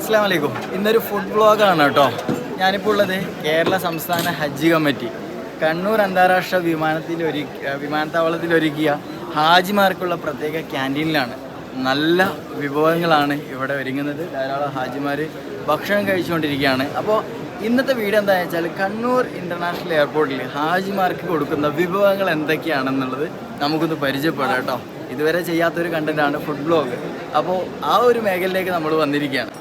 അസ്സാം വലൈക്കും ഇന്നൊരു ഫുഡ് ബ്ലോഗാണ് കേട്ടോ. ഞാനിപ്പോൾ ഉള്ളത് കേരള സംസ്ഥാന ഹജ്ജ് കമ്മിറ്റി. കണ്ണൂർ അന്താരാഷ്ട്ര വിമാനത്തിൽ ഒരു വിമാനത്താവളത്തിൽ ഒരുക്കിയ ഹാജിമാർക്കുള്ള പ്രത്യേക ക്യാന്റീനിലാണ്. നല്ല വിഭവങ്ങളാണ് ഇവിടെ ഒരുങ്ങുന്നത്. ധാരാളം ഹാജിമാർ ഭക്ഷണം കഴിച്ചുകൊണ്ടിരിക്കുകയാണ്. അപ്പോൾ ഇന്നത്തെ വീഡിയോ എന്താണെന്ന് വെച്ചാൽ കണ്ണൂർ ഇന്റർനാഷണൽ എയർപോർട്ടിൽ ഹാജിമാർക്ക് കൊടുക്കുന്ന വിഭവങ്ങൾ എന്തൊക്കെയാണെന്നുള്ളത് നമുക്കൊന്ന് പരിചയപ്പെടാം കേട്ടോ. ഇതുവരെ ചെയ്യാത്തൊരു കണ്ടന്റാണ് ഫുഡ് ബ്ലോഗ് അപ്പോൾ ആ ഒരു മേഖലയിലേക്ക് നമ്മൾ വന്നിരിക്കുകയാണ്.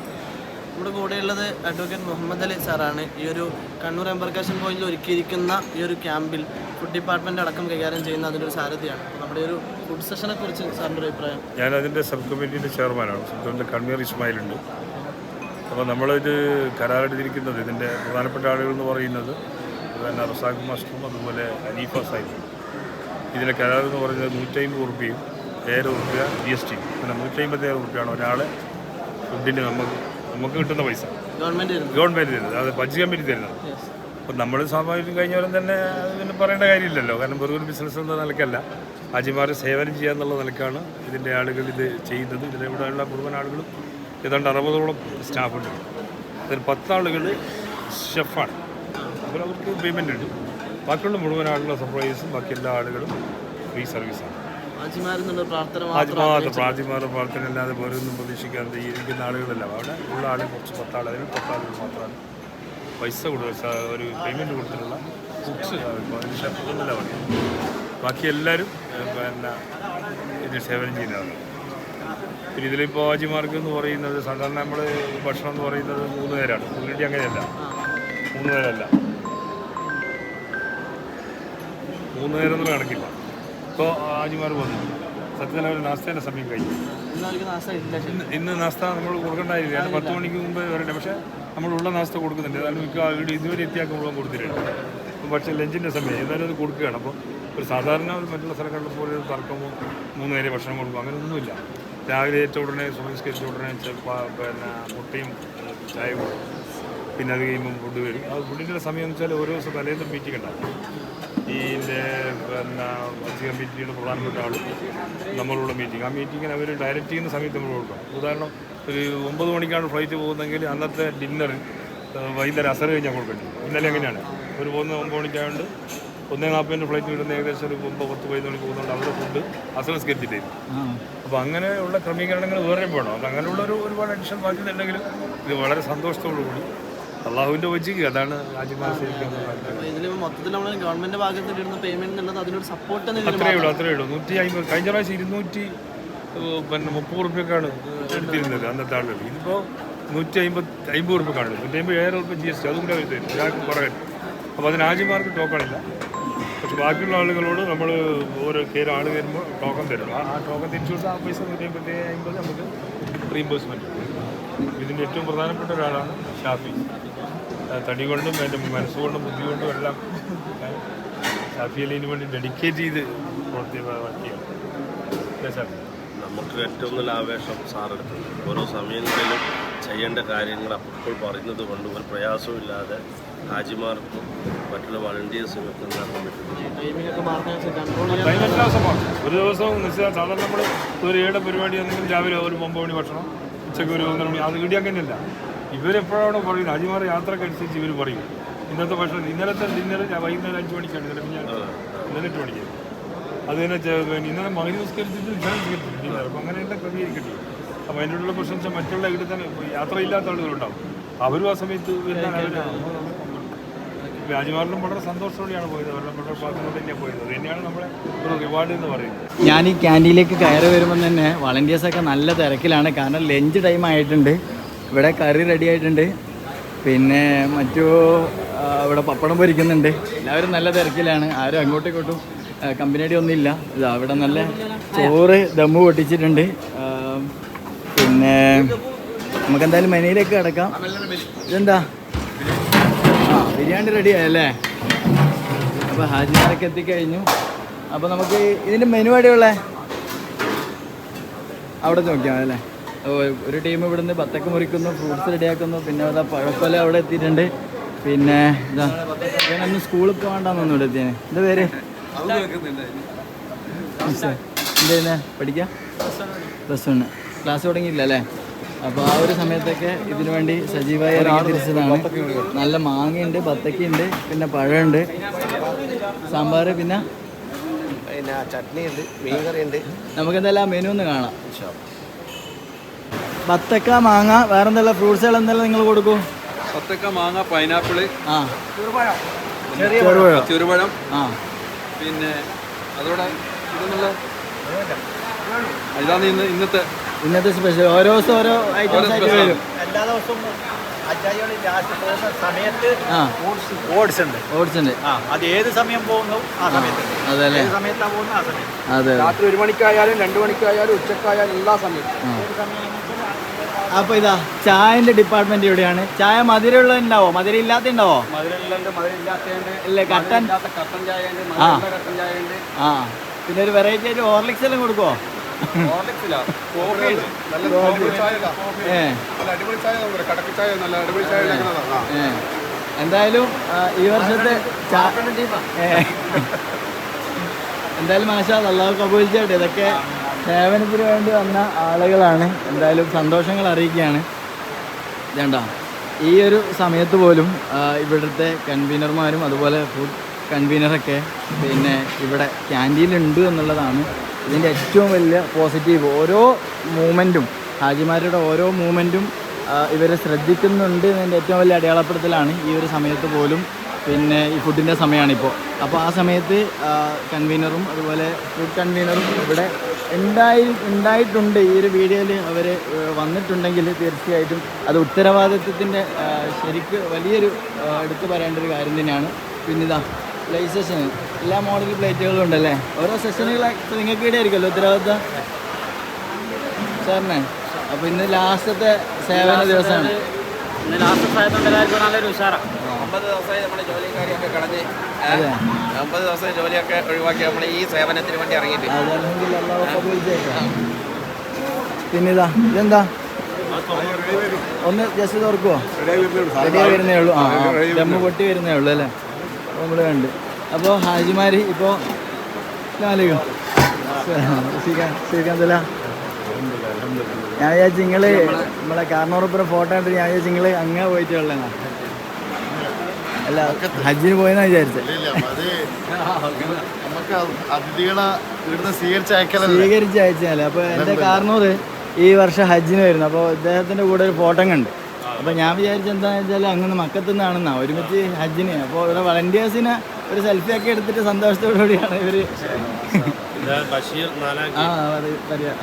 നമ്മുടെ കൂടെയുള്ളത് അഡ്വക്കേറ്റ് മുഹമ്മദ് അലി സാറാണ്. ഈ ഒരു കണ്ണൂർ എംബർക്കേഷൻ പോയിന്റിൽ ഒരുക്കിയിരിക്കുന്ന ഈ ഒരു ക്യാമ്പിൽ ഫുഡ് ഡിപ്പാർട്ട്മെന്റ് അടക്കം കൈകാര്യം ചെയ്യുന്ന അതിന്റെ ഒരു സാരഥിയാണ് നമ്മുടെ ഒരു ഫുഡ് സെഷനെ കുറിച്ച് സാറിന്റെ അഭിപ്രായം? ഞാൻ അതിന്റെ സബ് കമ്മിറ്റിയുടെ ചെയർമാനാണ് സബ് കമ്മിറ്റി ഇസ്മായിൽ ഇസ്മായിലുണ്ട്. അപ്പോൾ നമ്മളിത് കരാറെടുത്തിരിക്കുന്നത് ഇതിന്റെ പ്രധാനപ്പെട്ട ആളുകൾ എന്ന് പറയുന്നത് പിന്നെ റസാഖ് മാസ്റ്ററും അതുപോലെ അനീഫ സാഹിബും. ഇതിലെ കരാർ എന്ന് പറയുന്നത് നൂറ്റമ്പത് റുപ്യയും ഏഴ് റുപ്യ ജി എസ് ടി പിന്നെ നൂറ്റമ്പത്തേഴ് റുപ്യയാണ് ഒരാൾ ഫുഡിന് നമുക്ക് നമുക്ക് കിട്ടുന്ന പൈസ. ഗവൺമെന്റ് തരുന്നത്. അത് ബഡ്ജ് കമ്മിറ്റി തരുന്നത്. അപ്പം നമ്മൾ സ്വാഭാവികം കഴിഞ്ഞവരും തന്നെ അതിന് പറയേണ്ട കാര്യമില്ലല്ലോ. കാരണം വെറുതെ ഒരു ബിസിനസ് എന്ന നിലക്കല്ല. ഹാജിമാരെ സേവനം ചെയ്യുക എന്നുള്ള നിലക്കാണ് ഇതിന്റെ ആളുകൾ ഇത് ചെയ്യുന്നത്. ഇതിലെ ഇവിടെയുള്ള മുഴുവൻ ആളുകളും ഏതാണ്ട് അറുപതോളം സ്റ്റാഫുണ്ട് അതിൽ പത്താളുകൾ ഷെഫാണ് അപ്പോൾ അവർക്ക് പേയ്മെന്റ് ഉണ്ട്. ബാക്കിയുള്ള മുഴുവൻ ആളുകളുടെ സപ്ലൈസും ബാക്കി എല്ലാ ആളുകളും ഫ്രീ സർവീസാണ് മാത്രം മാത്രം പ്രാർത്ഥന അല്ലാതെ വേറെ ഒന്നും പ്രതീക്ഷിക്കാതെ ഈ ഇരിക്കുന്ന ആളുകളല്ല. അവിടെ ഉള്ള ആളെ കുറച്ച് പത്താൾ അതിൽ പത്താളുകൾ മാത്രമാണ്. പൈസ കൊടുക്കുക ഒരു പേയ്മെന്റ് കൊടുത്തിട്ടുള്ള ബുക്സ് ഷെഫ് പണി ബാക്കി എല്ലാവരും പിന്നെ ഇത് സേവനം ചെയ്യുന്നതാണ്. പിന്നെ ഇതിലിപ്പോൾ ഹാജിമാർക്ക് എന്ന് പറയുന്നത് സാധാരണ നമ്മൾ ഭക്ഷണം എന്ന് പറയുന്നത് മൂന്ന് പേരാണ്. പുള്ളിയുടെ അങ്ങനെയല്ല. മൂന്ന് പേരല്ല. മൂന്ന് പേരൊന്നും കണക്കില്ല. ഇപ്പോൾ ഹാജിമാർ വന്നു. സത്യത്തിൽ അവർ നാസ്തേന്റെ സമയം കഴിഞ്ഞു. ഇന്ന് ഇന്ന് നാസ്ത നമ്മൾ കൊടുക്കേണ്ടായില്ല അത് പത്ത് മണിക്ക് മുമ്പ് വരട്ടെ. പക്ഷേ നമ്മളുള്ള നാസ്ത കൊടുക്കുന്നുണ്ട്. അതായത് മിക്ക വീട് ഇതുവരെ എത്തിയാൽ മുഴുവൻ കൊടുത്തിട്ടുണ്ട്. അപ്പോൾ പക്ഷേ ലഞ്ചിന്റെ സമയം ഏതായാലും അത് കൊടുക്കുകയാണ്. അപ്പോൾ ഒരു സാധാരണ ഒരു മറ്റുള്ള സ്ഥലങ്ങളിലെ പോലെ ഒരു തർക്കമോ മൂന്ന് നേരെ ഭക്ഷണം കൊടുക്കും അങ്ങനെയൊന്നുമില്ല. രാവിലെ ഏറ്റ ഉടനെ സുമസ്കരിച്ച ഉടനെ പിന്നെ മുട്ടയും ചായ കൊടുക്കും പിന്നെ അത് കഴിയുമ്പം ഫുഡ് വരും. അത് ഫുഡിന്റെ സമയം എന്ന് വെച്ചാൽ ഓരോ ദിവസം തലേന്ന് മീറ്റിംഗ് ഉണ്ടാകും ഈ പിന്നെ അധികം കമ്മിറ്റിയുടെ പ്രധാനപ്പെട്ട ആൾ നമ്മളുള്ള മീറ്റിംഗ് ആ മീറ്റിങ്ങിന് അവർ ഡയറക്റ്റ് ചെയ്യുന്ന സമയത്ത് നമ്മൾ കൊടുക്കണം. ഉദാഹരണം ഒരു ഒമ്പത് മണിക്കാണ് ഫ്ലൈറ്റ് പോകുന്നതെങ്കിൽ അന്നത്തെ ഡിന്നർ വൈകുന്നേരം അസർ കഴിഞ്ഞാൽ കൊടുക്കേണ്ടി. ഇന്നലെ എങ്ങനെയാണ്? ഒരു പോകുന്ന ഒമ്പത് മണിക്കായതുകൊണ്ട് ഒന്നേ നാൽപ്പതിന്റെ ഫ്ലൈറ്റ് വിടുന്ന ഏകദേശം ഒരു ഒമ്പത് പത്ത് പതിനൊന്ന് മണിക്ക് പോകുന്നുണ്ട് അവിടെ ഫുഡ് അസംസ്കരിച്ചിട്ട് അപ്പോൾ അങ്ങനെയുള്ള ക്രമീകരണങ്ങൾ വേറെ വേണം. അപ്പോൾ അങ്ങനെയുള്ള ഒരു ഒരുപാട് അഡീഷണൽ ബാക്കിയുണ്ടെങ്കിലും ഇത് വളരെ സന്തോഷത്തോടു കൂടി അള്ളാഹുവിന്റെ വജിക്ക് അതാണ് രാജ്യമാർ ഉള്ളൂ ഉള്ളൂ നൂറ്റി അമ്പത് കഴിഞ്ഞ പ്രാവശ്യം ഇരുന്നൂറ്റി പിന്നെ മുപ്പത് റുപ്യക്കാണ് എടുത്തിരുന്നത് അന്നത്തെ ആളുകൾ. ഇതിപ്പോൾ നൂറ്റി അമ്പത് അമ്പത് റുപ്യക്കാണ് നൂറ്റി അമ്പത് ഏഴ് റുപ്യ ജി എസ് ടി അതും കൂടെ വരുന്നത് ഒരാൾക്ക് കുറേ അപ്പോൾ അതിന് ആജിമാർക്ക് ടോക്കണില്ല പക്ഷെ ബാക്കിയുള്ള ആളുകളോട് നമ്മൾ ഓരോ കയറി ആൾ വരുമ്പോൾ ടോക്കൺ തരും. ആ ടോക്കൺ തിരിച്ചു കൊടുത്താൽ ആ പൈസ നൂറ്റി അമ്പത്തി അമ്പത് നമുക്ക് റീംബേഴ്സ്മെന്റ് ഇതിന്റെ ഏറ്റവും പ്രധാനപ്പെട്ട ഒരാളാണ് ഷാഫി. തടി കൊണ്ടും എന്റെ മനസ്സുകൊണ്ടും ബുദ്ധി കൊണ്ടും എല്ലാം ഷാഫി അലീന് വേണ്ടി ഡെഡിക്കേറ്റ് ചെയ്ത് പ്രവർത്തി വർത്തിയാണ് അല്ലേ ഷാഫി നമുക്ക് ഏറ്റവും നല്ല ആവേശം സാറെടുത്തു ഓരോ സമയങ്ങളിലും ചെയ്യേണ്ട കാര്യങ്ങൾ അപ്പോൾ പറയുന്നത് കൊണ്ട് ഒരു പ്രയാസമില്ലാതെ ഹാജിമാർക്കും മറ്റുള്ള വളണ്ടിയേഴ്സും ഒക്കെ ഉണ്ടാക്കാൻ പറ്റും ഒരു ദിവസം നിശ്ചയ സാധാരണ നമ്മൾ ഒരു ഏഴ് പരിപാടി ആണെങ്കിൽ രാവിലെ ഒരു ഒമ്പത് മണി ഭക്ഷണം ഉച്ചയ്ക്ക് ഒരു ഒന്നര മണി അത് ഇടിയാക്കുന്നില്ല ഇവരെപ്പോഴാണ് പറയുന്നത്? അജിമാർ യാത്രയ്ക്ക് അനുസരിച്ച് ഇവർ പറയും. ഇന്നത്തെ ഭക്ഷണം ഇന്നലത്തെ ഡിന്നർ ഞാൻ വൈകുന്നേരം അഞ്ച് മണിക്കാണ് ഇന്നലെ ഞാൻ ഇന്നലെ എട്ട് മണിക്ക്. അത് തന്നെ ഇന്നലെ മകന് നിസ്കരിച്ചിട്ട് ഇഷാൻ നിസ്കരിച്ചിട്ട് ഡിന്നർ അപ്പം അങ്ങനെയുള്ള ക്രമീകരിക്കട്ടെ. അപ്പോൾ അതിന്റെ ഉള്ള പ്രശ്നം വെച്ചാൽ മറ്റുള്ള ഇവിടെ തന്നെ യാത്രയില്ലാത്ത ആളുകളുണ്ടാവും. അവരും ആ സമയത്ത് ഞാൻ ഈ ക്യാന്റീനിലേക്ക് കയറി വരുമ്പോൾ തന്നെ വളണ്ടിയേഴ്സൊക്കെ നല്ല തിരക്കിലാണ്. കാരണം ലഞ്ച് ടൈം ആയിട്ടുണ്ട്. ഇവിടെ കറി റെഡി ആയിട്ടുണ്ട്. പിന്നെ മറ്റു ഇവിടെ പപ്പടം പൊരിക്കുന്നുണ്ട്. എല്ലാവരും നല്ല തിരക്കിലാണ്. ആരും അങ്ങോട്ടും ഇങ്ങോട്ടും കമ്പനിയുടെ ഒന്നുമില്ല. ഇതാ അവിടെ നല്ല ചോറ് ദമ്മ് പൊട്ടിച്ചിട്ടുണ്ട്. പിന്നെ നമുക്ക് എന്തായാലും മെനയിലേക്ക് കിടക്കാം. ഇതെന്താ? ആ ബിരിയാണി റെഡി ആയല്ലേ? അപ്പോൾ ഹാജിമാരൊക്കെ എത്തിക്കഴിഞ്ഞു. അപ്പോൾ നമുക്ക് ഇതിന്റെ മെനു എവിടെയുള്ളേ അവിടെ നോക്കിയാൽ അല്ലേ? ഒരു ടീം ഇവിടുന്ന് ബത്തക്ക മുറിക്കുന്നു ഫ്രൂട്ട്സ് റെഡിയാക്കുന്നു പിന്നെ അതാ പഴക്കൊല അവിടെ എത്തിയിട്ടുണ്ട്. പിന്നെ ഇതാ ഇവനൊന്ന് സ്കൂളിൽ പോകണ്ടെന്നൊന്നും ഇവിടെ എത്തിയാണ് എന്താ പേര്? എന്താ പഠിക്കാം? Plus one. ക്ലാസ് തുടങ്ങിയില്ല അല്ലേ? അപ്പോൾ ആ ഒരു സമയത്തൊക്കെ ഇതിനു വേണ്ടി സജീവമായി ഇറങ്ങി തിരിച്ചതാണ്. നല്ല മാങ്ങയുണ്ട് ബത്തക്കയുണ്ട് പിന്നെ പഴമുണ്ട്. സാമ്പാർ പിന്നെ? പിന്നെ ചട്നി ഉണ്ട് മീൻ കറി ഉണ്ട് നമുക്ക് എന്തായാലും ആ മെനു ഒന്ന് കാണാം. ബത്തക്ക മാങ്ങ വേറെന്തെല്ലാം ഫ്രൂട്ട്സുകൾ എന്തെല്ലാം നിങ്ങൾ കൊടുക്കും? സത്തക്ക മാങ്ങ പൈനാപ്പിൾ ആ. ചെറുപഴം. ചെറുപഴം. ആ. പിന്നെ അതോടെ ഇതെന്നുള്ള? ഇതാണ് ഇന്ന് ഇന്നത്തെ ഇന്നത്തെ സ്പെഷ്യൽ ഓരോ ദിവസം ഓരോ ഐറ്റംസ് ആയിട്ട് വരും. എല്ലാ ദിവസവും ഓട്സ് ഉണ്ട്. ഓട്സ് ഉണ്ട്. ആ അത് ഏത് സമയം പോകുന്നു? ആ സമയത്ത്. അതെ പോകുന്നത്? ആ സമയത്ത്. അതെ രാത്രി ഒരു മണിക്കായാലും രണ്ട് മണിക്കായാലും ഉച്ചക്കായാലും എല്ലാ സമയത്തും. അപ്പൊ ഇതാ ചായന്റെ ഡിപ്പാർട്ട്മെന്റ് ഇവിടെയാണ്. ചായ മധുരമുള്ള ഉണ്ടാവോ മധുരം ഇല്ലാത്ത ഉണ്ടാവോ ഇല്ലേ കട്ടൻ ആ. ആ. പിന്നെ ഒരു വെറൈറ്റി ആയിട്ട് ഹോർലിക്സ് എല്ലാം കൊടുക്കോ നല്ല നല്ല നല്ല. എന്തായാലും ഈ വർഷത്തെ എന്തായാലും മാഷാ അള്ളാഹു കബൂൽ ചെയ്യട്ടെ ഇതൊക്കെ സേവനത്തിന് വേണ്ടി വന്ന ആളുകളാണ്. എന്തായാലും സന്തോഷങ്ങൾ അറിയിക്കുകയാണ്. വേണ്ട ഈ ഒരു സമയത്ത് പോലും ഇവിടുത്തെ കൺവീനർമാരും അതുപോലെ ഫുഡ് കൺവീനറൊക്കെ പിന്നെ ഇവിടെ ക്യാന്റീനിലുണ്ട് എന്നുള്ളതാണ് ഇതിന്റെ ഏറ്റവും വലിയ പോസിറ്റീവ് ഓരോ മൂമെന്റും ഹാജിമാരുടെ ഓരോ മൂമെന്റും ഇവരെ ശ്രദ്ധിക്കുന്നുണ്ട് എന്നതിന്റെ ഏറ്റവും വലിയ അടയാളപ്പെടുത്തലാണ് ഈ ഒരു സമയത്ത് പോലും പിന്നെ ഈ ഫുഡിന്റെ സമയമാണിപ്പോൾ അപ്പോൾ ആ സമയത്ത് കൺവീനറും അതുപോലെ ഫുഡ് കൺവീനറും ഇവിടെ ഉണ്ടായി ഉണ്ടായിട്ടുണ്ട്. ഈ ഒരു വീഡിയോയിൽ അവർ വന്നിട്ടുണ്ടെങ്കിൽ തീർച്ചയായിട്ടും അത് ഉത്തരവാദിത്വത്തിന്റെ ശരിക്ക് വലിയൊരു എടുത്തു പറയേണ്ട ഒരു കാര്യം തന്നെയാണ്. പിന്നെ ഇതാ പ്ലേ സെഷൻ എല്ലാ മോഡൽ പ്ലേറ്റുകളും ഉണ്ടല്ലേ? ഓരോ സെഷനുകളായിട്ട് നിങ്ങൾക്ക് ഇവിടെ ആയിരിക്കുമല്ലോ ഉത്തരവാദിത്വം? സാറിനെ? അപ്പോൾ ഇന്ന് ലാസ്റ്റത്തെ സേവന ദിവസമാണ്. ലാസ്റ്റ് സമയത്തുണ്ട് എല്ലാവർക്കും നല്ലൊരു ഉഷാറാണ് ഒമ്പത് ദിവസമായി നമ്മുടെ ജോലിയും കാര്യമൊക്കെ കളഞ്ഞ് ഒമ്പത് ദിവസം ജോലിയൊക്കെ ഒഴിവാക്കി നമ്മൾ ഈ സേവനത്തിന് വേണ്ടി ഇറങ്ങിയിട്ട്. പിന്നെ ഇതാ ഇതെന്താ? ഒന്ന് ജസ്റ്റ് തുറക്കുവോ റെഡിയായി വരുന്നേ ഉള്ളൂ. ആ ദമ്മ് പൊട്ടി വരുന്നേ ഉള്ളൂ അല്ലേ? അപ്പോൾ നമ്മൾ കണ്ട്. അപ്പോൾ ഹാജിമാർ ഇപ്പോൾ ഞാൻ വിചാരിച്ചു നിങ്ങൾ നമ്മളെ കാർണോറപ്പുറം ഫോട്ടോ കണ്ടിട്ട് ഞാൻ വിചാരിച്ചു നിങ്ങൾ പോയിട്ട് പോയിട്ടുള്ളതാണ് അല്ല ഹജ്ജിന് പോയെന്നാ വിചാരിച്ചത് സ്വീകരിച്ച അത് അപ്പൊ എന്റെ കാർണൂറ് ഈ വർഷം ഹജ്ജിന് വരുന്നു. അപ്പോൾ ഇദ്ദേഹത്തിന്റെ കൂടെ ഒരു ഫോട്ടോ കണ്ട്. അപ്പൊ ഞാൻ വിചാരിച്ച എന്താണെന്ന് വെച്ചാൽ അങ്ങനെ മക്കത്തു നിന്നാണെന്നാ ഒരുമിച്ച് ഹജ്ജിന്. അപ്പോൾ ഇവിടെ വളണ്ടിയേഴ്സിനെ ഒരു സെൽഫി ഒക്കെ എടുത്തിട്ട് സന്തോഷത്തോടു കൂടിയാണ് ഇവർ ബഷീർ ആ അത് പറയാ.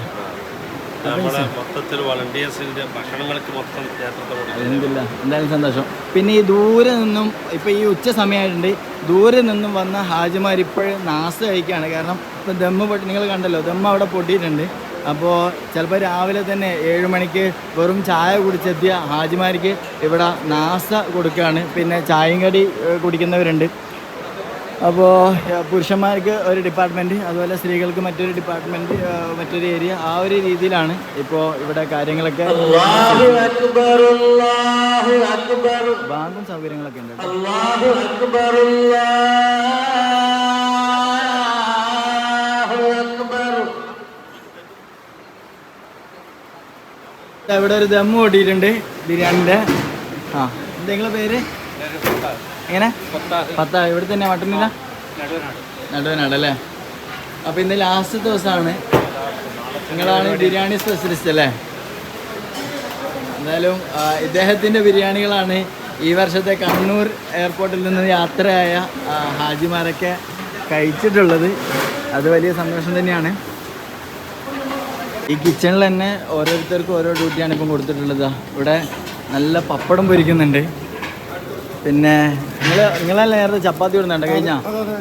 ഭക്ഷണങ്ങൾക്ക് എന്തായാലും സന്തോഷം. പിന്നെ ഈ ദൂരെ നിന്നും ഇപ്പോൾ ഈ ഉച്ച സമയമായിട്ടുണ്ട്. ദൂരെ നിന്നും വന്ന ഹാജിമാർ ഇപ്പോഴും നാസ് കഴിക്കുകയാണ് കാരണം ഇപ്പോൾ ദമ്മ് പൊട്ടി നിങ്ങൾ കണ്ടല്ലോ ദമ്മ് അവിടെ പൊട്ടിയിട്ടുണ്ട്. അപ്പോൾ ചിലപ്പോൾ രാവിലെ തന്നെ ഏഴ് മണിക്ക് വെറും ചായ കുടിച്ചെത്തിയ ഹാജിമാർക്ക് ഇവിടെ നാസ കൊടുക്കുകയാണ് പിന്നെ ചായയും കടി കുടിക്കുന്നവരുണ്ട്. അപ്പോൾ പുരുഷന്മാർക്ക് ഒരു ഡിപ്പാർട്ട്മെന്റ് അതുപോലെ സ്ത്രീകൾക്ക് മറ്റൊരു ഡിപ്പാർട്ട്മെന്റ് മറ്റൊരു ഏരിയ ആ ഒരു രീതിയിലാണ് ഇപ്പോൾ ഇവിടെ കാര്യങ്ങളൊക്കെ ബാങ്കും സൗകര്യങ്ങളൊക്കെ ഉണ്ട്. ഇവിടെ ഒരു ദമ്മ് ഓടിയിട്ടുണ്ട് ബിരിയാണിന്റെ. ആ എന്തെങ്കിലും പേര്? എങ്ങനെ? പത്താ ഇവിടെ തന്നെ വട്ടമില്ല നടുവനാട്. അല്ലേ അപ്പോൾ ഇന്ന് ലാസ്റ്റ് ദിവസമാണ്. നിങ്ങളാണ് ബിരിയാണി സ്പെഷ്യലിസ്റ്റ് അല്ലേ? എന്തായാലും ഇദ്ദേഹത്തിന്റെ ഇദ്ദേഹത്തിന്റെ ബിരിയാണികളാണ് ഈ വർഷത്തെ കണ്ണൂർ എയർപോർട്ടിൽ നിന്ന് യാത്രയായ ഹാജിമാരൊക്കെ കഴിച്ചിട്ടുള്ളത്. അത് വലിയ സന്തോഷം തന്നെയാണ്. ഈ കിച്ചണിൽ തന്നെ ഓരോരുത്തർക്കും ഓരോ ഡ്യൂട്ടിയാണ് ഇപ്പം കൊടുത്തിട്ടുള്ളത്. ഇവിടെ നല്ല പപ്പടം പൊരിക്കുന്നുണ്ട്. പിന്നെ നിങ്ങൾ നിങ്ങളല്ല നേരത്തെ ചപ്പാത്തി ഇടുന്നുണ്ട്? കഴിഞ്ഞാ?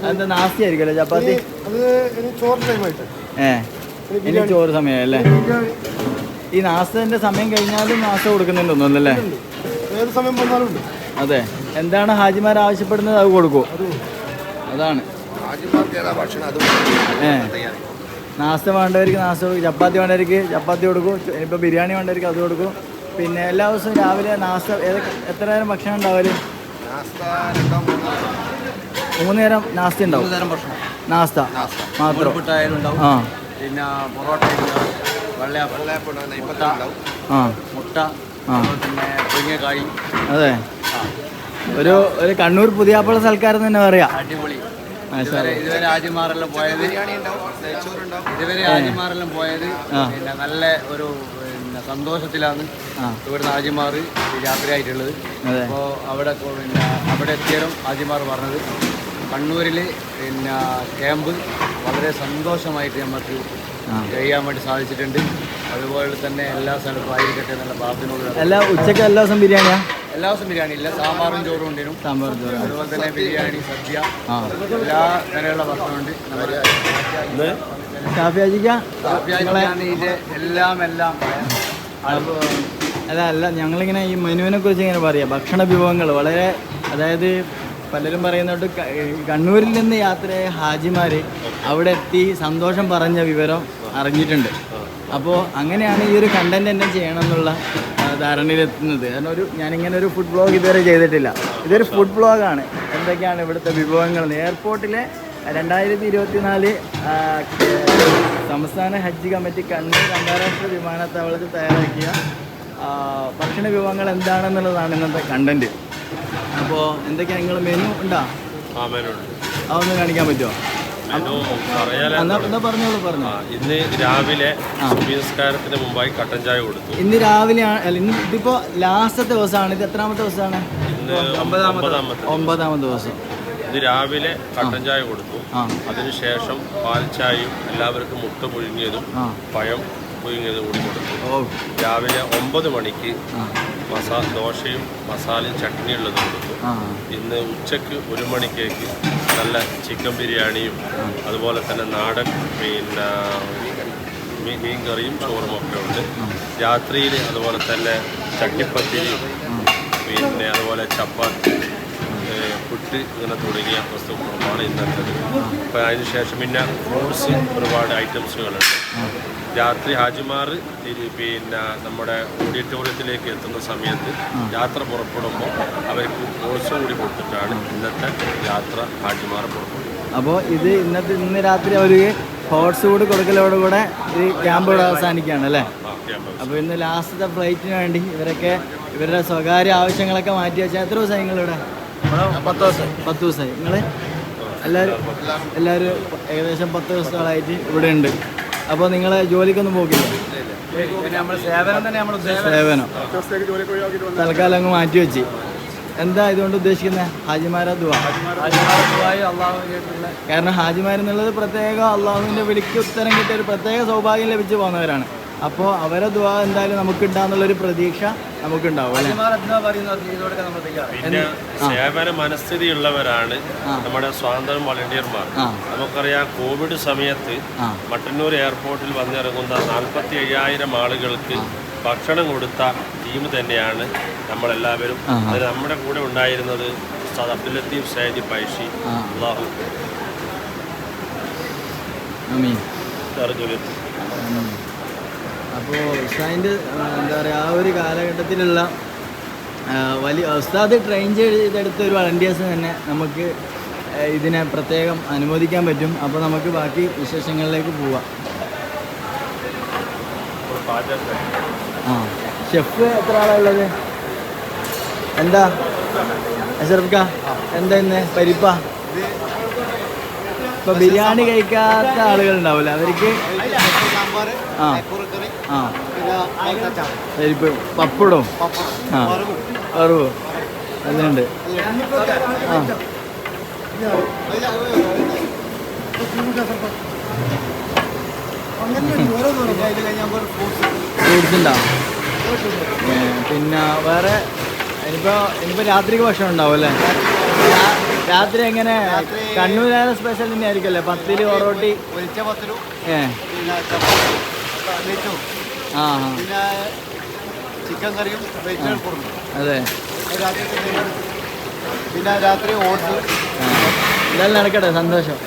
അതെന്താ നാസ്തി ആയിരിക്കുമല്ലോ ചപ്പാത്തി? അത് ഇനി ചോറ് ടൈമായിട്ട് ഏ ഇനി ചോറ് സമയമല്ലേ ഈ നാസ്തന്റെ സമയം കഴിഞ്ഞാലും നാസ്ത കൊടുക്കുന്നുണ്ടെന്ന് തോന്നുന്നല്ലേ സമയം വന്നാലും ഉണ്ട്. അതെ. എന്താണ് ഹാജിമാർ ആവശ്യപ്പെടുന്നത്? അത് കൊടുക്കുമോ അതാണ്. അത് നാസ്ത വേണ്ടവർക്ക് നാസ്ത കൊടുക്കും. ചപ്പാത്തി വേണ്ടവർക്ക് ചപ്പാത്തി കൊടുക്കും. ഇനിയിപ്പോൾ ബിരിയാണി വേണ്ടവർക്ക് അത് കൊടുക്കും. പിന്നെ എല്ലാ ദിവസവും രാവിലെ നാസ്ത എത്ര നേരം ഭക്ഷണം ഉണ്ടാവൽ? നാസ്ത രണ്ടോ മൂന്നോ മൂന്ന് നേരം നാസ്ത ഉണ്ടാവും നാസ്ത. മാത്രം. ആ. പിന്നെ പൊറോട്ട ആ. മുട്ട. അതെ. ഒരു ഒരു കണ്ണൂർ പുതിയാപ്പുള്ള സൽക്കാരം തന്നെ പറയാ. അടിപൊളി. ഇതുവരെ ആദ്യമാരെല്ലാം പോയത് ഇതുവരെ ആദ്യമാരെല്ലാം പോയത് ആ. പിന്നെ നല്ല ഒരു പിന്നെ സന്തോഷത്തിലാണ് ഇവിടുന്ന് ആജിമാർ യാത്രയായിട്ടുള്ളത് അപ്പോൾ അവിടെ പിന്നെ അവിടെ എത്തിയാലും ആജിമാർ പറഞ്ഞത് കണ്ണൂരിൽ പിന്നെ ക്യാമ്പ് വളരെ സന്തോഷമായിട്ട് നമുക്ക്. ചെയ്യാൻ വേണ്ടി സാധിച്ചിട്ടുണ്ട്. അതുപോലെ തന്നെ എല്ലാ സ്ഥലത്തും ആയിരിക്കട്ടെ നല്ല പ്രാർത്ഥനയോട് എല്ലാ ഉച്ചയ്ക്ക് എല്ലാ ദിവസം ബിരിയാണിയാ? എല്ലാ ദിവസവും ബിരിയാണി ഇല്ല. സാമ്പാറും ചോറും ഉണ്ടിനും. സാമ്പാറും ചോറും. അതുപോലെ തന്നെ ബിരിയാണി സദ്യ എല്ലാ തരമുള്ള ഭക്ഷണമുണ്ട് നമ്മുടെ എല്ലാം എല്ലാം അല്ല ഞങ്ങളിങ്ങനെ ഈ മെനുവിനെ കുറിച്ച് ഇങ്ങനെ പറയാം. ഭക്ഷണ വിഭവങ്ങൾ വളരെ അതായത് പലരും പറയുന്നോട്ട് കണ്ണൂരിൽ നിന്ന് യാത്രയായ ഹാജിമാർ അവിടെ എത്തി സന്തോഷം പറഞ്ഞ വിവരം അറിഞ്ഞിട്ടുണ്ട്. അപ്പോൾ അങ്ങനെയാണ് ഈ ഒരു കണ്ടന്റ് തന്നെ ചെയ്യണം എന്നുള്ള ധാരണയിലെത്തുന്നത്. കാരണം ഒരു ഞാനിങ്ങനെ ഒരു ഫുഡ് ബ്ലോഗ് ഇതുവരെ ചെയ്തിട്ടില്ല. ഇതൊരു ഫുഡ് ബ്ലോഗാണ് എന്തൊക്കെയാണ് ഇവിടുത്തെ വിഭവങ്ങൾ? എയർപോർട്ടിലെ രണ്ടായിരത്തി ഇരുപത്തിനാല് സംസ്ഥാന ഹജ്ജ് കമ്മിറ്റി കണ്ണൂർ അന്താരാഷ്ട്ര വിമാനത്താവളത്തിൽ തയ്യാറാക്കിയ ഭക്ഷണ വിഭവങ്ങൾ എന്താണെന്നുള്ളതാണ് ഇന്നത്തെ കണ്ടന്റ് അപ്പോൾ എന്തൊക്കെയാണ് നിങ്ങൾ മെനു ഉണ്ടോ? അതൊന്ന് കാണിക്കാൻ പറ്റുമോ ഇന്ന് രാവിലെ ആ. സംസ്കാരത്തിന് മുമ്പായി കട്ടൻ ചായ കൊടുത്തു. ഇന്ന് രാവിലെ അല്ല ഇന്ന് ഇതിപ്പോ ലാസ്റ്റത്തെ ദിവസമാണ് ഇത് എത്രാമത്തെ ദിവസമാണ് ഒമ്പതാമത്തെ ദിവസം. ഇത് രാവിലെ കട്ടൻ ചായ കൊടുത്തു. അതിനുശേഷം പാൽ ചായയും എല്ലാവർക്കും മുട്ട പുഴുങ്ങിയതും പഴം പുഴുങ്ങിയതും കൂടി കൊടുത്തു. രാവിലെ ഒമ്പത് മണിക്ക് മസാ ദോശയും മസാലയും ചട്നിയുള്ളതും കൊടുത്തു. ആ. ഇന്ന് ഉച്ചയ്ക്ക് ഒരു മണിക്കേക്ക് നല്ല ചിക്കൻ ബിരിയാണിയും അതുപോലെ തന്നെ നാടൻ പിന്നെ മീൻ കറിയും ചോറും ഒക്കെ ഉണ്ട്. രാത്രിയിൽ അതുപോലെ തന്നെ ചട്ടിപ്പത്തിരിയും പിന്നെ അതുപോലെ ചപ്പാത്തി പുട്ട് ഇങ്ങനെ തുടങ്ങിയ വസ്തുക്കളുമാണ് ഇന്നത്തെ അപ്പോൾ അതിനുശേഷം പിന്നെ ഫ്രൂട്ട്സ് ഒരുപാട് ഐറ്റംസുകളുണ്ട്. രാത്രി ഹാജിമാർ പിന്നെ നമ്മുടെ ഓഡിറ്റോറിയത്തിലേക്ക് എത്തുന്ന സമയത്ത് യാത്ര പുറപ്പെടുമ്പോൾ അവർക്ക് ഫ്രൂട്ട്സും കൂടി കൊടുത്തിട്ടാണ് ഇന്നത്തെ യാത്ര ഹാജിമാർ പുറപ്പെടുന്നത്. അപ്പോൾ ഇത് ഇന്നത്തെ ഇന്ന് രാത്രി അവർ ഹോട്ട്സ് കൂടി കൊടുക്കലോടുകൂടെ ഈ ക്യാമ്പ് ഇവിടെ അവസാനിക്കുകയാണ് അല്ലേ? അപ്പോൾ ഇന്ന് ലാസ്റ്റത്തെ ഫ്ലൈറ്റിന് വേണ്ടി ഇവരൊക്കെ ഇവരുടെ സ്വകാര്യ ആവശ്യങ്ങളൊക്കെ മാറ്റി വെച്ചാൽ എത്ര ദിവസമായി നിങ്ങളിവിടെ? പത്ത് ദിവസം പത്ത് ദിവസമായി നിങ്ങൾ എല്ലാവരും എല്ലാവരും ഏകദേശം പത്ത് ദിവസങ്ങളായിട്ട് ഇവിടെ ഉണ്ട്. അപ്പോൾ നിങ്ങൾ ജോലിക്കൊന്നും പോകില്ല സേവനം തൽക്കാലം അങ്ങ് മാറ്റി വെച്ച്. എന്താ ഇതുകൊണ്ട് ഉദ്ദേശിക്കുന്നത് ഹാജിമാരാ ദുവാ. കാരണം ഹാജിമാരെന്നുള്ളത് പ്രത്യേക അള്ളാഹുവിന്റെ വിളിക്ക് ഉത്തരം കിട്ടിയ ഒരു പ്രത്യേക സൗഭാഗ്യം ലഭിച്ചു പോകുന്നവരാണ്. അപ്പോൾ അവരെ ദുവാ എന്തായാലും നമുക്ക് ഉണ്ടാകുന്നുള്ളൊരു പ്രതീക്ഷ നമുക്കുണ്ടാവും പിന്നെ സേവന മനസ്ഥിതിയുള്ളവരാണ്. നമ്മുടെ സ്വാതന്ത്ര്യം വളണ്ടിയർമാർ. നമുക്കറിയാം കോവിഡ് സമയത്ത് മട്ടന്നൂർ എയർപോർട്ടിൽ വന്നിറങ്ങുന്ന നാൽപ്പത്തി അയ്യായിരം ആളുകൾക്ക് ഭക്ഷണം കൊടുത്ത ടീം തന്നെയാണ് നമ്മളെല്ലാവരും. ആ. അതിൽ നമ്മുടെ കൂടെ ഉണ്ടായിരുന്നത് ഉസ്താദ് അബ്ദുൽ ലത്തീഫ് സൈദി പൈഷി. അള്ളാഹു. അമീൻ. അറിഞ്ഞു അപ്പോൾ ഉസ്താദിന്റെ എന്താ പറയുക ആ ഒരു കാലഘട്ടത്തിലുള്ള വലിയ ഉസ്താദ് ട്രെയിൻ ചെയ്തെടുത്ത ഒരു വളണ്ടിയേഴ്സ് തന്നെ നമുക്ക് ഇതിനെ പ്രത്യേകം അനുമോദിക്കാൻ പറ്റും. അപ്പോൾ നമുക്ക് ബാക്കി വിശേഷങ്ങളിലേക്ക് പോവാം. ആ ഷെഫ് എത്ര ആളുള്ളത് എന്താ? അഷറഫ്ക എന്താ ഇന്ന് പരിപ്പ? ഇപ്പൊ ബിരിയാണി കഴിക്കാത്ത ആളുകൾ ഉണ്ടാവില്ല അവർക്ക്? ആ. പരിപ്പ് പപ്പടവും. ആ. വറവ്. അതുണ്ട്. ആ. പിന്നെ വേറെ ഇനിയിപ്പോൾ ഇനിയിപ്പോൾ രാത്രിക്ക് ഭക്ഷണം ഉണ്ടാവും അല്ലേ? രാത്രി എങ്ങനെ? കണ്ണൂരാണ് സ്പെഷ്യൽ തന്നെ ആയിരിക്കും അല്ലേ പത്തിരി പൊറോട്ടി? ഒരിച്ച പത്തിരും. ഏ. പിന്നെ ചപ്പാത്തി. നെയ്ച്ചും ആ ആ. പിന്നെ ചിക്കൻ കറിയും അതെ. പിന്നെ രാത്രി ഓട്സ്. ഇതെല്ലാം നടക്കട്ടെ സന്തോഷം.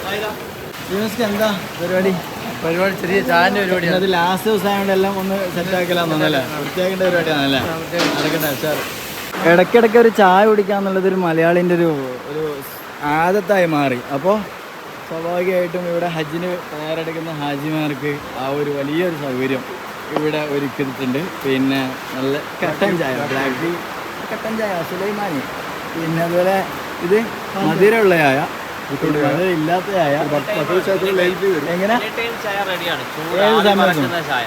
യൂണിവേഴ്സിറ്റി എന്താ പരിപാടി? പരിപാടി ചെറിയ ചായന്റെ പരിപാടി അത് ലാസ്റ്റ് ദിവസം ആയതുകൊണ്ട് എല്ലാം ഒന്ന് സെറ്റ് ആക്കലാന്ന് തോന്നല്ലേ വൃത്തിയാക്കേണ്ട പരിപാടിയാണല്ലേ? നടക്കട്ടെ സാർ ഇടയ്ക്കിടയ്ക്ക് ഒരു ചായ കുടിക്കാന്നുള്ളത് ഒരു മലയാളിന്റെ ഒരു ഒരു ആദത്തായി മാറി. അപ്പോൾ സ്വാഭാവികമായിട്ടും ഇവിടെ ഹജ്ജിന് തയ്യാറെടുക്കുന്ന ഹാജിമാർക്ക് ആ ഒരു വലിയൊരു സൗകര്യം ഇവിടെ ഒരുക്കിയിട്ടുണ്ട് പിന്നെ നല്ല കട്ടൻ ചായ ബ്ലാക്ക് ടീ കട്ടൻ ചായ സുലൈമാനി. പിന്നെ അതുപോലെ ഇത് മധുരമുള്ള ചായ.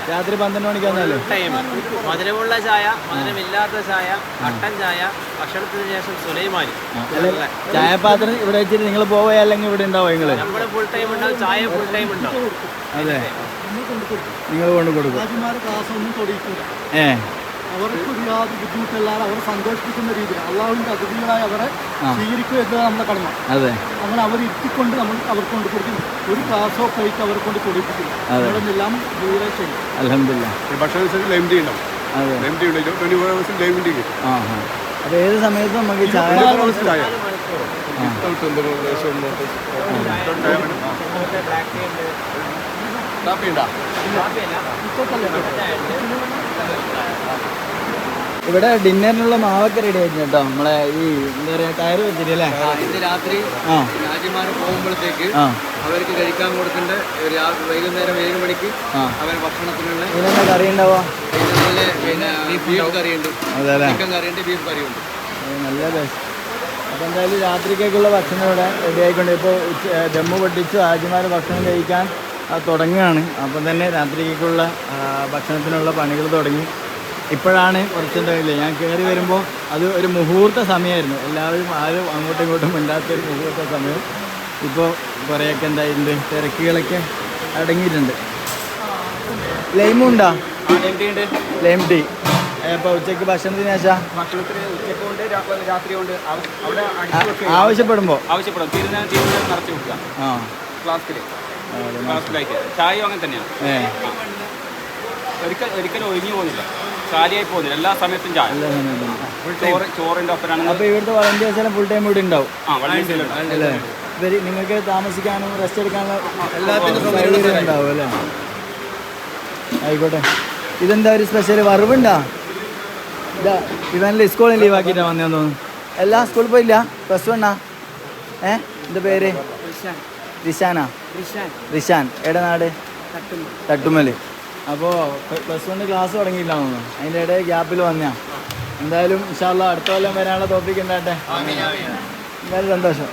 രാത്രി പന്ത്രണ്ട് മണിക്കാന്നല്ലേ ടൈം മധുരമുള്ള ചായ മധുരമില്ലാത്ത ചായ കട്ടൻ ചായ ഭക്ഷണത്തിന് ശേഷം സുലൈമാനി അല്ല ചായപാത്രം ഇവിടെ വെച്ചിട്ട് നിങ്ങൾ പോവുക അല്ലെങ്കിൽ ഇവിടെ ഉണ്ടാവും നിങ്ങൾ നമ്മൾ ഫുൾ ടൈം ഉണ്ടാവും ചായ ഫുൾ ടൈം ഉണ്ടാവും. അതെ. നിങ്ങൾ കൊണ്ട് കൊടുക്കും. ഹാജിമാർ ക്ലാസ് ഒന്നും തൊടിയിട്ടില്ല ഏ അവർക്ക് ഒരു യാതൊരു ബുദ്ധിമുട്ടില്ലാതെ അവരെ സന്തോഷിപ്പിക്കുന്ന രീതിയിൽ അള്ളാഹുവിന്റെ അതിഥികളായി അവരെ സ്വീകരിക്കുക എന്നതാണ് നമ്മുടെ കടമ അതെ അങ്ങനെ അവർ ഇരുത്തിക്കൊണ്ട് നമ്മൾ അവർക്ക് കൊണ്ട് കൊടുക്കും ഒരു ക്ലാസ്സോ പ്ലേറ്റ് അവരെ കൊണ്ട് കൊടുക്കും അതെ. നമ്മളെല്ലാം ദൂരെ ചെയ്യും അലഹമില്ല ഭക്ഷണ ലൈം ഉണ്ടാവും ലൈം ഫോർ ഹവേഴ്സ് ലൈം കിട്ടും ഏത് സമയത്തും നമുക്ക് ചായ ചായ കാപ്പി ഉണ്ടോ ഇവിടെ ഡിന്നറിനുള്ള മാവൊക്കെ റെഡി ആയിരുന്നു കേട്ടോ. നമ്മളെ ഈ എന്താ പറയാ ടയർ വെച്ചിട്ട് അല്ലേ? ഇന്ന് രാത്രി രാജിമാര് പോകുമ്പോഴത്തേക്ക് അവർക്ക് കഴിക്കാൻ കൊടുക്കേണ്ട രാ- വൈകുന്നേരം ഏഴ് മണിക്ക് അവരെ അവർ ഭക്ഷണത്തിനുള്ള ഇതിനെന്താ കറി ഉണ്ടാവോ പിന്നെ ബീഫ് കറിയുണ്ട്. ചിക്കൻ കറിയുണ്ട് ബീഫ് കറിയുണ്ട്. ഉണ്ട് നല്ല രസം അപ്പോൾ എന്തായാലും രാത്രിക്കേക്കുള്ള ഭക്ഷണം ഇവിടെ റെഡി ആയിക്കൊണ്ട് ഇപ്പോൾ ജമ്മു പൊട്ടിച്ചു. ദമ്മ് ഭക്ഷണം കഴിക്കാൻ തുടങ്ങുകയാണ്. അപ്പം തന്നെ രാത്രിക്കുള്ള ഭക്ഷണത്തിനുള്ള പണികൾ തുടങ്ങി. ഇപ്പോഴാണ് കുറച്ചുണ്ടാവില്ല ഞാൻ കയറി വരുമ്പോൾ അത് ഒരു മുഹൂർത്ത സമയമായിരുന്നു. എല്ലാവരും ആരും അങ്ങോട്ടും ഇങ്ങോട്ടും മിണ്ടാത്തൊരു മുഹൂർത്ത സമയം. ഇപ്പോൾ കുറേയൊക്കെ എന്തായിട്ടുണ്ട് തിരക്കുകളൊക്കെ അടങ്ങിയിട്ടുണ്ട്. ലൈമുണ്ടോ ലൈം ടീ അപ്പോൾ ഉച്ചയ്ക്ക് ഭക്ഷണത്തിന് ശേഷം? ഭക്ഷണത്തിന് ഉച്ചക്കുണ്ട് രാത്രി കൊണ്ട് അവിടെ ആവശ്യപ്പെടുമ്പോൾ ആവശ്യപ്പെടും. തീരുന്ന നിറച്ച് ആ. ഫ്ലാസ്കിൽ ഫ്ലാസ്കിലായിട്ട് ചായയും അങ്ങനെ തന്നെയാണ് ഏ. ഒരിക്കൽ ഒരിക്കലും ഒഴിഞ്ഞു പോകുന്നില്ല. കാലിയായി പോകുന്നില്ല. എല്ലാ സമയത്തും ചായ. ചോറ് ചോറിന്റെ അപ്പോൾ ഇവിടുത്തെ വളണ്ടിയേഴ്സ് എല്ലാം ഫുൾ ടൈം ഇവിടെ ഉണ്ടാവും. ആ നിങ്ങൾക്ക് താമസിക്കാനും റെസ്റ്റ് എടുക്കാനുള്ള എല്ലാത്തിനും ഉണ്ടാവും അല്ലേ? ആയിക്കോട്ടെ. ഇതെന്താ ഒരു സ്പെഷ്യൽ വറവുണ്ടാ? ഇതാ ഇവനല്ലേ സ്കൂളിൽ ലീവ് ആക്കിയിട്ടാണ് വന്നതെന്ന് തോന്നുന്നു. എല്ലാ സ്കൂളിൽ പോയില്ല? പ്ലസ് വണ്ണാ ഏ? എന്താ പേര്? റിഷാനാ? റിഷാൻ. എവിടെ നാട്? തട്ടുമൽ. അപ്പോൾ പ്ലസ് വണ് ക്ലാസ് തുടങ്ങിയില്ല തോന്നുന്നു. അതിന്റെ ഇടയിൽ ഗ്യാപ്പിൽ വന്നയാ. എന്തായാലും ഇൻഷാല്ല അടുത്ത കൊല്ലം വരാനുള്ള ടോപ്പിക് ഉണ്ടാട്ടെ എന്തായാലും സന്തോഷം.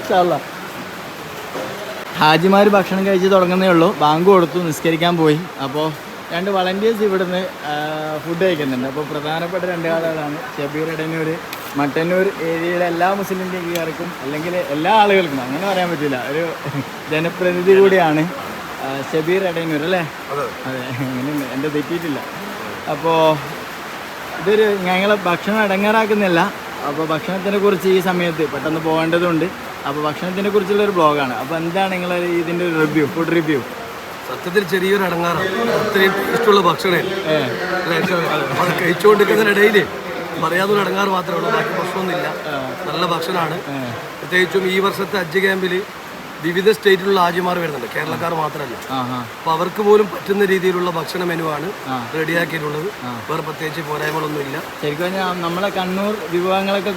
ഇൻഷാല്ല ഹാജിമാർ ഭക്ഷണം കഴിച്ച് തുടങ്ങുന്നേ ഉള്ളൂ. ബാങ്ക് കൊടുത്തു നിസ്കരിക്കാൻ പോയി. അപ്പോൾ രണ്ട് വളണ്ടിയേഴ്സ് ഇവിടുന്ന് ഫുഡ് കഴിക്കുന്നുണ്ട്. അപ്പോൾ പ്രധാനപ്പെട്ട രണ്ട് ആളുകളാണ്. ഷബീർ എടന്നൂർ മട്ടന്നൂർ ഏരിയയിലെ എല്ലാ മുസ്ലിം ലീഗുകാർക്കും അല്ലെങ്കിൽ എല്ലാ ആളുകൾക്കും അങ്ങനെ പറയാൻ പറ്റില്ല ഒരു ജനപ്രതിനിധി കൂടിയാണ് ഷബീർ എടന്നൂർ അല്ലേ? അതെ. അങ്ങനെ എന്റെ തെറ്റിയിട്ടില്ല. അപ്പോൾ ഇതൊരു ഞങ്ങൾ ഭക്ഷണം അടങ്ങാറാക്കുന്നില്ല. അപ്പോൾ ഭക്ഷണത്തിനെ കുറിച്ച് ഈ സമയത്ത് പെട്ടെന്ന് പോകേണ്ടതുണ്ട്. അപ്പോൾ ഭക്ഷണത്തിനെ കുറിച്ചുള്ള ഒരു ബ്ലോഗാണ്. അപ്പോൾ എന്താണ് നിങ്ങൾ ഇതിന്റെ ഒരു റിവ്യൂ ഫുഡ് റിവ്യൂ സത്യത്തിൽ ചെറിയൊരു അടങ്ങാറാണ്. അത്രയും ഇഷ്ടമുള്ള ഭക്ഷണം കഴിച്ചുകൊണ്ടിരിക്കുന്നതിനിടയിൽ പറയാതൊരു അടങ്ങാറ് മാത്രമേ ഉള്ളൂ. ബാക്കി പ്രശ്നമൊന്നുമില്ല. നല്ല ഭക്ഷണമാണ്. പ്രത്യേകിച്ചും ഈ വർഷത്തെ അജ്ജ് ക്യാമ്പിൽ വിവിധ സ്റ്റേറ്റിലുള്ള ആജിമാർ വരുന്നുണ്ട്. കേരളക്കാർ മാത്രമല്ല. ആ അവർക്ക് പോലും പറ്റുന്ന രീതിയിലുള്ള ഭക്ഷണ മെനുവാണ് റെഡിയാക്കിയിട്ടുള്ളത്. വേറെ പ്രത്യേകിച്ച് പോരായ്മകളൊന്നുമില്ല. ശരിക്കും പറഞ്ഞാൽ നമ്മളെ കണ്ണൂർ വിഭവങ്ങളൊക്കെ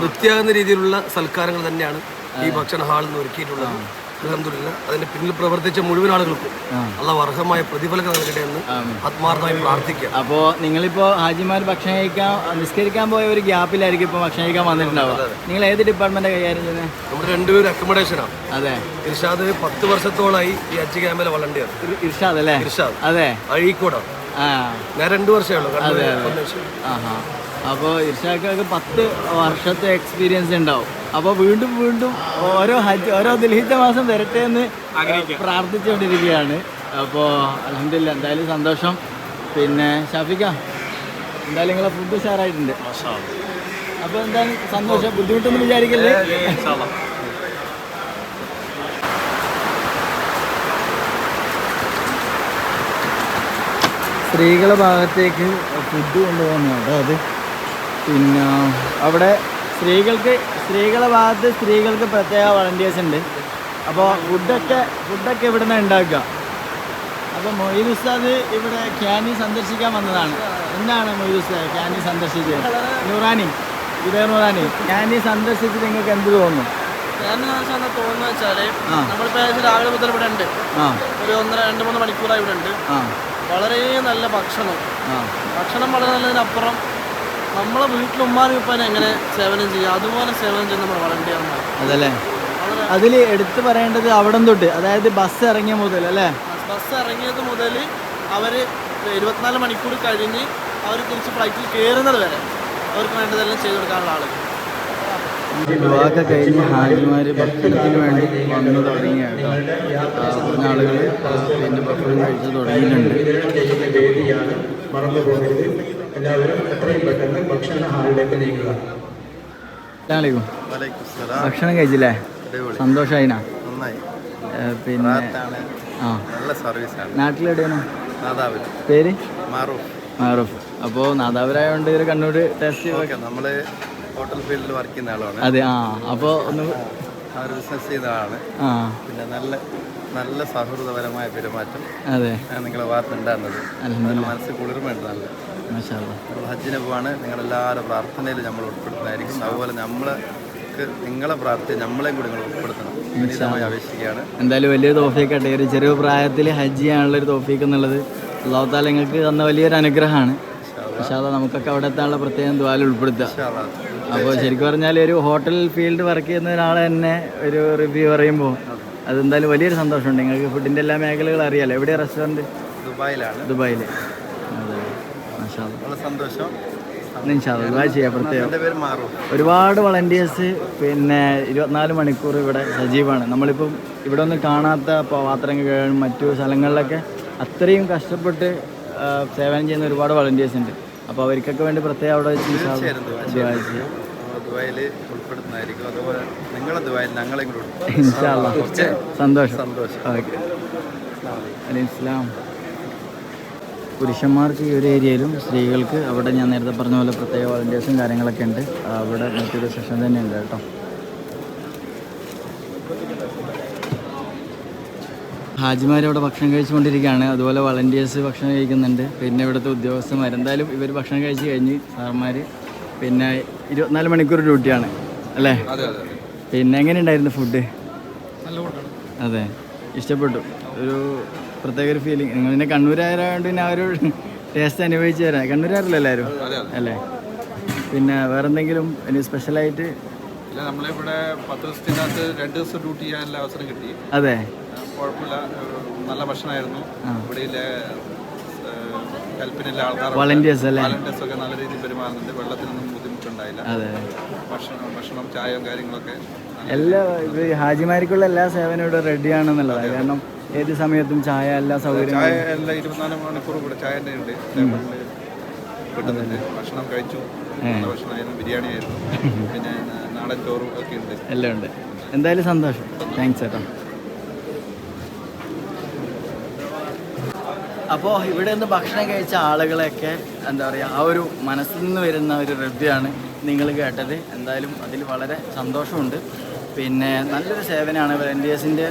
തൃപ്തിയാകുന്ന രീതിയിലുള്ള സൽക്കാരങ്ങൾ തന്നെയാണ് ഈ ഭക്ഷണ ഹാളിൽ നിന്ന് ഒരുക്കിയിട്ടുള്ളത് അൽഹംദുലില്ലാ അതിന്റെ പിന്നിൽ പ്രവർത്തിച്ച മുഴുവൻ ആളുകൾക്കും അല്ല അർഹമായ പ്രതിഫലം നൽകട്ടെ എന്ന് ആത്മാർത്ഥമായി പ്രാർത്ഥിക്കുക അപ്പോ നിങ്ങളിപ്പോ ഹാജിമാർ ഭക്ഷണം കഴിക്കാൻ നിസ്കരിക്കാൻ പോയ ഒരു ഗ്യാപ്പിലായിരിക്കും ഇപ്പൊ ഭക്ഷണം കഴിക്കാൻ വന്നിട്ടുണ്ടാവുക. നിങ്ങൾ ഏത് ഡിപ്പാർട്ട്മെന്റ് കൈകാര്യം ചെയ്യുന്നത് നമ്മുടെ രണ്ടുപേരും അക്കോമഡേഷനാണ് അതെ. ഇർഷാദ് പത്ത് വർഷത്തോളായി ഈ ഹജ്ജ് ക്യാമ്പിലെ വളണ്ടിയർ ഇർഷാദ് അല്ലേ? ഇർഷാദ്. അതെ. അഴീക്കോടാണ് ഞാൻ രണ്ടു വർഷമേ ഉള്ളൂ. അപ്പോൾ ഇർഷാക്കൊക്കെ പത്ത് വർഷത്തെ എക്സ്പീരിയൻസ് ഉണ്ടാവും. അപ്പോൾ വീണ്ടും വീണ്ടും ഓരോ ഹജ്ജ് ഓരോ ദുൽഹിജ മാസം വരട്ടെ എന്ന് പ്രാർത്ഥിച്ചുകൊണ്ടിരിക്കുകയാണ്. അപ്പോൾ അലഹമില്ല എന്തായാലും സന്തോഷം. പിന്നെ ഷാഫിക്ക എന്തായാലും നിങ്ങളെ ഫുഡ് ഉഷാറായിട്ടുണ്ട്. അപ്പോൾ എന്തായാലും സന്തോഷം? ബുദ്ധിമുട്ടൊന്നും വിചാരിക്കല്ലേ? സ്ത്രീകളുടെ ഭാഗത്തേക്ക് ഫുഡ് കൊണ്ടുപോകുന്നു കേട്ടോ അത് പിന്നെ അവിടെ സ്ത്രീകൾക്ക് സ്ത്രീകളുടെ ഭാഗത്ത് സ്ത്രീകൾക്ക് പ്രത്യേക വളണ്ടിയേഴ്സ് ഉണ്ട്. അപ്പോൾ ഫുഡൊക്കെ ഫുഡൊക്കെ ഇവിടെ നിന്ന് ഉണ്ടാക്കുക. അപ്പോൾ മൊയ്ത് ഉസ്താദ് ഇവിടെ ക്യാനി സന്ദർശിക്കാൻ വന്നതാണ്. എന്താണ് മൊയ്ത് ഉസ്താദ് ക്യാനി സന്ദർശിച്ചത്? നൂറാനി ഇതേ നൂറാനി. ക്യാനി സന്ദർശിച്ച് നിങ്ങൾക്ക് എന്ത് തോന്നുന്നു? വെച്ചാൽ നമ്മളിപ്പോ രാവിലെ മുതൽ ഇവിടെ ഉണ്ട്. ഒരു ഒന്നര രണ്ട് മൂന്ന് മണിക്കൂറായി ഇവിടെ ഉണ്ട്. വളരെ നല്ല ഭക്ഷണം. ഭക്ഷണം വളരെ നല്ലതിനപ്പുറം നമ്മളെ വീട്ടിൽ ഉമ്മാനും എങ്ങനെ സേവനം ചെയ്യുക? അതുപോലെ സേവനം ചെയ്യുന്ന നമ്മുടെ വളണ്ടിയർമാർ അതല്ലേ? അതിൽ എടുത്തു പറയേണ്ടത് അവിടം തൊട്ട് അതായത് ബസ് ഇറങ്ങിയ മുതൽ അല്ലേ? ബസ് ഇറങ്ങിയത് മുതൽ അവർ ഇരുപത്തിനാല് മണിക്കൂർ കഴിഞ്ഞ് അവർ തിരിച്ച് ഫ്ലൈറ്റിൽ കയറുന്നത് വരെ അവർക്ക് വേണ്ടതെല്ലാം ചെയ്തു കൊടുക്കാനുള്ള ആളുകൾ വിവാഹമൊക്കെ കഴിഞ്ഞ് ഹാജിമാർ ഭക്ഷണത്തിന് വേണ്ടി വന്നു തുടങ്ങിയ കുറഞ്ഞ ആളുകൾ പിന്നെ ഭക്ഷണം കഴിച്ച് തുടങ്ങിയിട്ടുണ്ട്. അസ്സലാമലൈക്കും വലൈക്കും സലാം. ഭക്ഷണം കഴിച്ചില്ലേ? സന്തോഷായിനാ? നന്നായി. പിന്നെ ആ. നല്ല സർവീസാണ്. നാട്ടിലെവിടെയാണ്? പേര്? മാറൂഫ്. മാറൂഫ്. അപ്പോൾ നാദാപുരായതുകൊണ്ട് ഒരു കണ്ണൂർ ടെസ്റ്റ് നമ്മൾ നമ്മൾ ഹോട്ടൽ ഫീൽഡിൽ വർക്ക് ചെയ്യുന്ന ആളാണ്. അതെ ആ. അപ്പോൾ ഒന്ന് ഒരു ബിസിനസ് ചെയ്ത ആളാണ്. ആ. പിന്നെ നല്ല നല്ല സൗഹൃദപരമായ പെരുമാറ്റം. അതെ. നിങ്ങളെ അൽഹംദുലില്ലാ. മനസ്സിൽ കുളിർമയുണ്ട് നല്ല. നമ്മൾ ഹജ്ജിന് പോവാണ് നിങ്ങളെല്ലാവരും പ്രാർത്ഥനയിൽ നമ്മൾ ഉൾപ്പെടുത്തുന്നതായിരിക്കും. അതുപോലെ നിങ്ങളെ പ്രാർത്ഥന നമ്മളെയും കൂടി നിങ്ങൾ ഉൾപ്പെടുത്തണം. വിനീതമായി അപേക്ഷിക്കുകയാണ്. എന്തായാലും വലിയൊരു തോഫിയൊക്കെ ഒരു ചെറിയ പ്രായത്തിൽ ഹജ്ജ് ചെയ്യാനുള്ള ഒരു തോഫിക്ക് എന്നുള്ളത് അള്ളാഹു താല നിങ്ങൾക്ക് തന്ന വലിയൊരു അനുഗ്രഹമാണ്. പക്ഷേ അത് നമുക്കൊക്കെ അവിടെ എത്താനുള്ള പ്രത്യേകം ദ്വാല ഉൾപ്പെടുത്തുക. അപ്പോൾ ശരിക്കും പറഞ്ഞാൽ ഒരു ഹോട്ടൽ ഫീൽഡ് വർക്ക് ചെയ്യുന്ന ഒരാൾ തന്നെ ഒരു റിവ്യൂ പറയുമ്പോൾ അതെന്തായാലും വലിയൊരു സന്തോഷമുണ്ട്. നിങ്ങൾക്ക് ഫുഡിന്റെ എല്ലാ മേഖലകളും അറിയാലോ. എവിടെ റെസ്റ്റോറന്റ് ദുബായിലാണ്. ദുബായിൽ സന്തോഷം. പ്രത്യേകം. ഒരുപാട് വളണ്ടിയേഴ്സ് പിന്നെ ഇരുപത്തിനാല് മണിക്കൂർ ഇവിടെ സജീവമാണ് നമ്മളിപ്പം ഇവിടെ ഒന്നും കാണാത്ത പാത്രങ്ങൾ മറ്റു സ്ഥലങ്ങളിലൊക്കെ അത്രയും കഷ്ടപ്പെട്ട് സേവനം ചെയ്യുന്ന ഒരുപാട് വളണ്ടിയേഴ്സ് ഉണ്ട്. അപ്പോൾ അവർക്കൊക്കെ വേണ്ടി പ്രത്യേകം അവിടെ വെച്ച് ദുബായിൽ ഉൾപ്പെടുത്തുന്നതായിരിക്കും. അതുപോലെ നിങ്ങളെ ദുബായിൽ ഞങ്ങളെയും കൂടി ഉൾപ്പെടുത്തും. ഇൻഷാ അല്ലാ. സന്തോഷം. സന്തോഷം. അലൈഹിസ്ലാം പുരുഷന്മാർക്ക് ഈ ഒരു ഏരിയയിലും സ്ത്രീകൾക്ക് അവിടെ ഞാൻ നേരത്തെ പറഞ്ഞ പോലെ പ്രത്യേക വോളണ്ടിയേഴ്സും കാര്യങ്ങളൊക്കെ ഉണ്ട്. അവിടെ മറ്റൊരു സെഷൻ തന്നെ ഉണ്ട് കേട്ടോ. ഹാജിമാർ അവിടെ ഭക്ഷണം കഴിച്ചുകൊണ്ടിരിക്കുകയാണ്. അതുപോലെ വളണ്ടിയേഴ്സ് ഭക്ഷണം കഴിക്കുന്നുണ്ട്. പിന്നെ ഇവിടുത്തെ ഉദ്യോഗസ്ഥന്മാർ എന്തായാലും ഇവർ ഭക്ഷണം കഴിച്ച് കഴിഞ്ഞ് സാർമാർ പിന്നെ ഇരുപത്തിനാല് മണിക്കൂർ ഡ്യൂട്ടിയാണ് അല്ലേ? പിന്നെ എങ്ങനെ ഉണ്ടായിരുന്നു ഫുഡ് അതെ ഇഷ്ടപ്പെട്ടു. ഒരു പ്രത്യേക ഒരു ഫീലിംഗ് നിങ്ങൾ പിന്നെ കണ്ണൂരായതുകൊണ്ട് പിന്നെ ആ ഒരു ടേസ്റ്റ് അനുഭവിച്ച് തരാം കണ്ണൂരാരല്ലോ എല്ലാവരും അല്ലേ? പിന്നെ വേറെ എന്തെങ്കിലും ഇനി സ്പെഷ്യലായിട്ട് ഇല്ല നമ്മളിവിടെ പത്ത് ദിവസത്തിനകത്ത് രണ്ട് ദിവസം ഡ്യൂട്ടി ചെയ്യാനുള്ള അവസരം കിട്ടി. അതെ. കുഴപ്പമില്ല. നല്ല ഭക്ഷണമായിരുന്നു. ഇവിടെയിലെ ഹെൽപ്പിനുള്ള ആൾക്കാർ Volunteers അല്ലേ? വളണ്ടിയേഴ്സ് ഒക്കെ നല്ല രീതിയിൽ പെരുമാറുന്നുണ്ട്. വെള്ളത്തിനൊന്നും ബുദ്ധിമുട്ടുണ്ടായില്ല. അതെ. ഭക്ഷണം ഭക്ഷണം ചായയും കാര്യങ്ങളൊക്കെ എല്ലാ ഇത് ഹാജിമാർക്കുള്ള എല്ലാ സേവനവും ഇവിടെ റെഡിയാണെന്നുള്ളതാണ് കാരണം ഏത് സമയത്തും ചായ എല്ലാ ചായ എല്ലാ ഇരുപത്തിനാല് മണിക്കൂർ ഇവിടെ ചായ തന്നെ ഉണ്ട്. കിട്ടുന്നുണ്ട്. ഭക്ഷണം കഴിച്ചു. ഭക്ഷണമായിരുന്നു. ബിരിയാണി ആയിരുന്നു പിന്നെ നാടൻ ചോറും ഒക്കെ ഉണ്ട്. എല്ലാം ഉണ്ട്. എന്തായാലും സന്തോഷം. താങ്ക്സ് ചേട്ടാ. അപ്പോൾ ഇവിടെ നിന്ന് ഭക്ഷണം കഴിച്ച ആളുകളെയൊക്കെ എന്താ പറയുക ആ ഒരു മനസ്സിൽ നിന്ന് വരുന്ന ഒരു ആണ് നിങ്ങൾ കേട്ടത്. എന്തായാലും അതിൽ വളരെ സന്തോഷമുണ്ട്. പിന്നെ നല്ലൊരു സേവനമാണ് വളണ്ടിയേഴ്സിന്റെ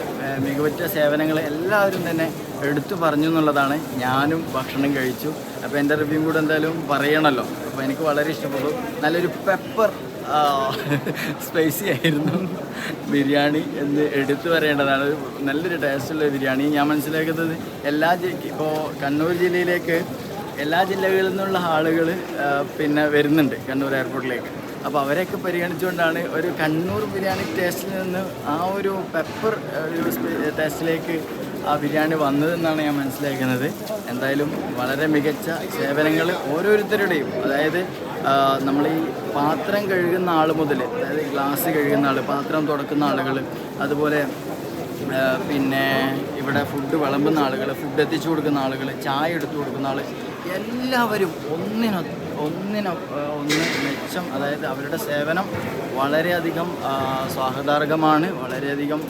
മികവുറ്റ സേവനങ്ങൾ എല്ലാവരും തന്നെ എടുത്തു പറഞ്ഞു എന്നുള്ളതാണ് ഞാനും ഭക്ഷണം കഴിച്ചു. അപ്പോൾ എന്റെ റിവ്യൂ കൂടെ എന്തായാലും പറയണമല്ലോ അപ്പോൾ എനിക്ക് വളരെ ഇഷ്ടപ്പെട്ടു. നല്ലൊരു പെപ്പർ സ്പൈസി ആയിരുന്നു. ബിരിയാണി എന്ന് എടുത്തു പറയേണ്ടതാണ് നല്ലൊരു ടേസ്റ്റുള്ള ബിരിയാണി. ഞാൻ മനസ്സിലാക്കുന്നത് എല്ലാ ഇപ്പോൾ കണ്ണൂർ ജില്ലയിലേക്ക് എല്ലാ ജില്ലകളിൽ നിന്നുള്ള ആളുകൾ പിന്നെ വരുന്നുണ്ട് കണ്ണൂർ എയർപോർട്ടിലേക്ക് അപ്പോൾ അവരെയൊക്കെ പരിഗണിച്ചുകൊണ്ടാണ് ഒരു കണ്ണൂർ ബിരിയാണി ടേസ്റ്റിൽ നിന്ന് ആ ഒരു പെപ്പർ ടേസ്റ്റിലേക്ക് ആ ബിരിയാണി വന്നതെന്നാണ് ഞാൻ മനസ്സിലാക്കുന്നത്. എന്തായാലും വളരെ മികച്ച സേവനങ്ങൾ ഓരോരുത്തരുടെയും. അതായത് നമ്മൾ ഈ പാത്രം കഴുകുന്ന ആൾ മുതൽ അതായത് ഗ്ലാസ് കഴുകുന്ന ആൾ പാത്രം തുടക്കുന്ന ആളുകൾ അതുപോലെ പിന്നെ ഇവിടെ ഫുഡ് വിളമ്പുന്ന ആളുകൾ ഫുഡ് എത്തിച്ചു കൊടുക്കുന്ന ആളുകൾ ചായ എടുത്തു കൊടുക്കുന്ന ആൾ എല്ലാവരും ഒന്നിനൊ ഒന്നിനൊ ഒന്ന് മെച്ചം അതായത് അവരുടെ സേവനം വളരെയധികം സ്വാഗതാർഹമാണ്. വളരെയധികം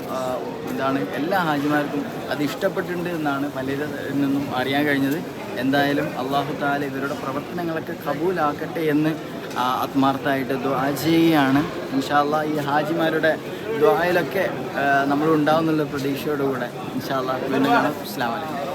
എന്താണ് എല്ലാ ഹാജിമാർക്കും അത് ഇഷ്ടപ്പെട്ടിട്ടുണ്ട് എന്നാണ് പലരിൽ നിന്നും അറിയാൻ കഴിഞ്ഞത്. എന്തായാലും അള്ളാഹു താല ഇവരുടെ പ്രവർത്തനങ്ങളൊക്കെ കബൂലാക്കട്ടെ എന്ന് ആത്മാർത്ഥമായിട്ട് ദ്വാ ചെയ്യുകയാണ്. ഇൻഷാല്ല ഈ ഹാജിമാരുടെ ദ്വായിലൊക്കെ നമ്മൾ ഉണ്ടാവുന്നുള്ള പ്രതീക്ഷയോടുകൂടെ ഇൻഷാല്ല വീണ്ടും കാണാം. അസ്ലാം വലൈക്കും